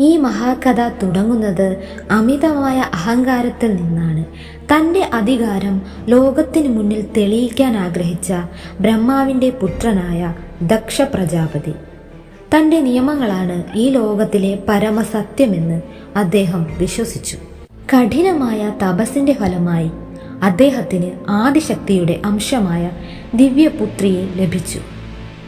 ഈ മഹാകഥ തുടങ്ങുന്നത് അമിതമായ അഹങ്കാരത്തിൽ നിന്നാണ്. തന്റെ അധികാരം ലോകത്തിന് മുന്നിൽ തെളിയിക്കാൻ ആഗ്രഹിച്ച ബ്രഹ്മാവിന്റെ പുത്രനായ ദക്ഷ പ്രജാപതി തന്റെ നിയമങ്ങളാണ് ഈ ലോകത്തിലെ പരമസത്യമെന്ന് അദ്ദേഹം വിശ്വസിച്ചു. കഠിനമായ തപസ്സിന്റെ ഫലമായി അദ്ദേഹത്തിന് ആദിശക്തിയുടെ അംശമായ ദിവ്യപുത്രിയെ ലഭിച്ചു.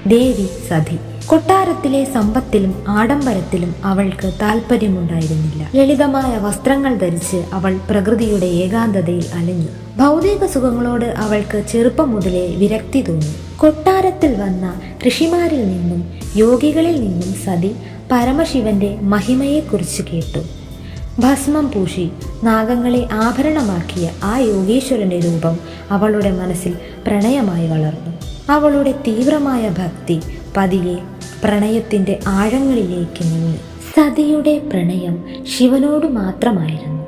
ദേവി സതി. കൊട്ടാരത്തിലെ സമ്പത്തിലും ആഡംബരത്തിലും അവൾക്ക് താല്പര്യമുണ്ടായിരുന്നില്ല ലളിതമായ വസ്ത്രങ്ങൾ ധരിച്ച് അവൾ പ്രകൃതിയുടെ ഏകാന്തതയിൽ അലഞ്ഞു. ഭൗതിക സുഖങ്ങളോട് അവൾക്ക് ചെറുപ്പം മുതലേ വിരക്തി തോന്നി. കൊട്ടാരത്തിൽ വന്ന ഋഷിമാരിൽ നിന്നും യോഗികളിൽ നിന്നും സതി പരമശിവന്റെ മഹിമയെക്കുറിച്ച് കേട്ടു. ഭസ്മം പൂശി നാഗങ്ങളെ ആഭരണമാക്കിയ ആ യോഗീശ്വരന്റെ രൂപം അവളുടെ മനസ്സിൽ പ്രണയമായി വളർന്നു. അവളുടെ തീവ്രമായ ഭക്തി പതിയെ പ്രണയത്തിന്റെ ആഴങ്ങളിലേക്ക് നീങ്ങി. സതിയുടെ പ്രണയം ശിവനോട് മാത്രമായിരുന്നു.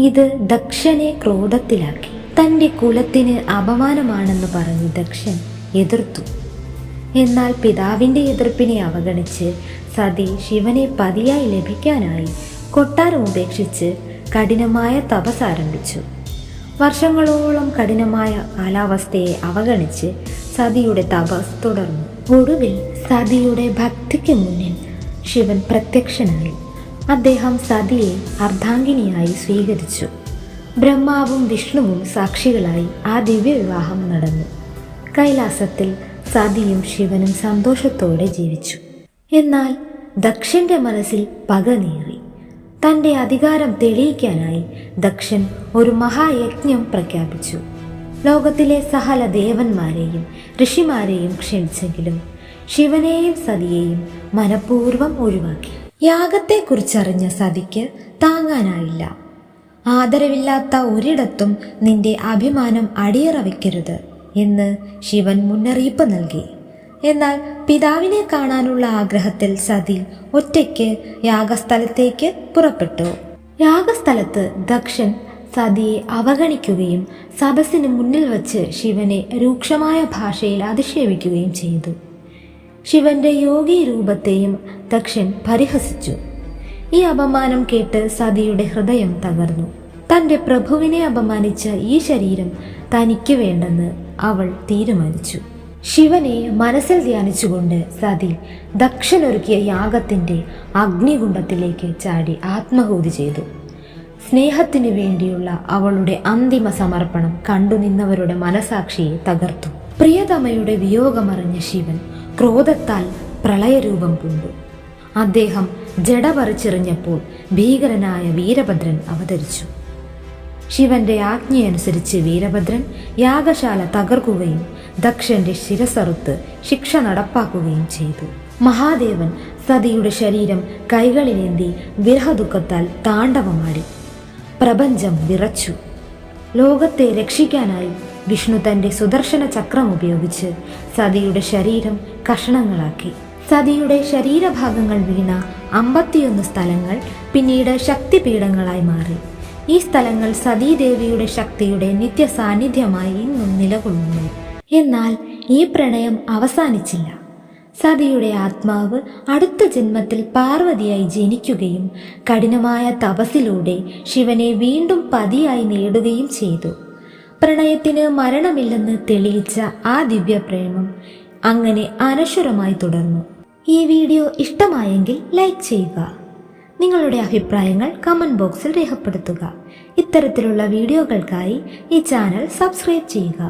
ഇത് ദക്ഷനെ ക്രോധത്തിലാക്കി. തന്റെ കുലത്തിന് അപമാനമാണെന്ന് പറഞ്ഞ് ദക്ഷൻ എതിർത്തു. എന്നാൽ പിതാവിന്റെ എതിർപ്പിനെ അവഗണിച്ച് സതി ശിവനെ പതിയായി ലഭിക്കാനായി കൊട്ടാരം ഉപേക്ഷിച്ച് കഠിനമായ തപസ് ആരംഭിച്ചു. വർഷങ്ങളോളം കഠിനമായ കാലാവസ്ഥയെ അവഗണിച്ച് സതിയുടെ തപസ് തുടർന്നു. ഒടുവിൽ സതിയുടെ ഭക്തിക്ക് മുന്നിൽ ശിവൻ പ്രത്യക്ഷനായി. അദ്ദേഹം സതിയെ അർദ്ധാംഗിനിയായി സ്വീകരിച്ചു. ബ്രഹ്മാവും വിഷ്ണുവും സാക്ഷികളായി ആ ദിവ്യവിവാഹം നടന്നു. കൈലാസത്തിൽ സതിയും ശിവനും സന്തോഷത്തോടെ ജീവിച്ചു. എന്നാൽ ദക്ഷന്റെ മനസ്സിൽ പക നീറി. തന്റെ അധികാരം തെളിയിക്കാനായി ദക്ഷൻ ഒരു മഹായജ്ഞം പ്രഖ്യാപിച്ചു. ലോകത്തിലെ സഹല ദേവന്മാരെയും ഋഷിമാരെയും ക്ഷണിച്ചെങ്കിലും ശിവനെയും സതിയെയും മനഃപൂർവം ഒഴിവാക്കി. യാഗത്തെക്കുറിച്ചറിഞ്ഞ സതിക്ക് താങ്ങാനായില്ല. ആദരവില്ലാത്ത ഒരിടത്തും നിന്റെ അഭിമാനം അടിയറവിക്കരുത് എന്ന് ശിവൻ മുന്നറിയിപ്പ് നൽകി. എന്നാൽ പിതാവിനെ കാണാനുള്ള ആഗ്രഹത്തിൽ സതി ഒറ്റയ്ക്ക് യാഗസ്ഥലത്തേക്ക് പുറപ്പെട്ടു. യാഗസ്ഥലത്ത് ദക്ഷൻ സതിയെ അവഗണിക്കുകയും സദസ്സിന് മുന്നിൽ വച്ച് ശിവനെ രൂക്ഷമായ ഭാഷയിൽ അധിക്ഷേപിക്കുകയും ചെയ്തു. ശിവന്റെ യോഗി രൂപത്തെയും ദക്ഷൻ പരിഹസിച്ചു. ഈ അപമാനം കേട്ട് സതിയുടെ ഹൃദയം തകർന്നു. തന്റെ പ്രഭുവിനെ അപമാനിച്ച ഈ ശരീരം തനിക്ക് വേണ്ടെന്ന് അവൾ തീരുമാനിച്ചു. ശിവനെ മനസ്സിൽ ധ്യാനിച്ചുകൊണ്ട് സതി ദക്ഷനൊരുക്കിയ യാഗത്തിന്റെ അഗ്നികുണ്ഡത്തിലേക്ക് ചാടി ആത്മഹൂതി ചെയ്തു. സ്നേഹത്തിനു വേണ്ടിയുള്ള അവളുടെ അന്തിമ സമർപ്പണം കണ്ടുനിന്നവരുടെ മനസാക്ഷിയെ തകർത്തു. പ്രിയതമയുടെ വിയോഗമറിഞ്ഞ ശിവൻ ക്രോധത്താൽ പ്രളയരൂപം പൂണ്ടു. അദ്ദേഹം ജട പറിച്ചെറിഞ്ഞപ്പോൾ ഭീകരനായ വീരഭദ്രൻ അവതരിച്ചു. ശിവന്റെ ആജ്ഞയനുസരിച്ച് വീരഭദ്രൻ യാഗശാല തകർക്കുകയും ദക്ഷന്റെ ശിരസറുത്ത് ശിക്ഷ നടപ്പാക്കുകയും ചെയ്തു. മഹാദേവൻ സതിയുടെ ശരീരം കൈകളിലേന്തി വിരഹദുഃഖത്താൽ താണ്ഡവമാടി. പ്രപഞ്ചം വിറച്ചു. ലോകത്തെ രക്ഷിക്കാനായി വിഷ്ണു തന്റെ സുദർശന ചക്രം ഉപയോഗിച്ച് സതിയുടെ ശരീരം കഷണങ്ങളാക്കി. സതിയുടെ ശരീരഭാഗങ്ങൾ വീണ അമ്പത്തിയൊന്ന് സ്ഥലങ്ങൾ പിന്നീട് ശക്തിപീഠങ്ങളായി മാറി. ഈ സ്ഥലങ്ങൾ സതീദേവിയുടെ ശക്തിയുടെ നിത്യ സാന്നിധ്യമായി ഇന്നും നിലകൊള്ളുന്നു. എന്നാൽ ഈ പ്രണയം അവസാനിച്ചില്ല. സതിയുടെ ആത്മാവ് അടുത്ത ജന്മത്തിൽ പാർവതിയായി ജനിക്കുകയും കഠിനമായ തപസ്സിലൂടെ ശിവനെ വീണ്ടും പതിയായി നേടുകയും ചെയ്തു. പ്രണയത്തിന് മരണമില്ലെന്ന് തെളിയിച്ച ആ ദിവ്യപ്രേമം അങ്ങനെ അനശ്വരമായി തുടർന്നു. ഈ വീഡിയോ ഇഷ്ടമായെങ്കിൽ ലൈക്ക് ചെയ്യുക. നിങ്ങളുടെ അഭിപ്രായങ്ങൾ കമന്റ് ബോക്സിൽ രേഖപ്പെടുത്തുക. ഇത്തരത്തിലുള്ള വീഡിയോകൾക്കായി ഈ ചാനൽ സബ്സ്ക്രൈബ് ചെയ്യുക.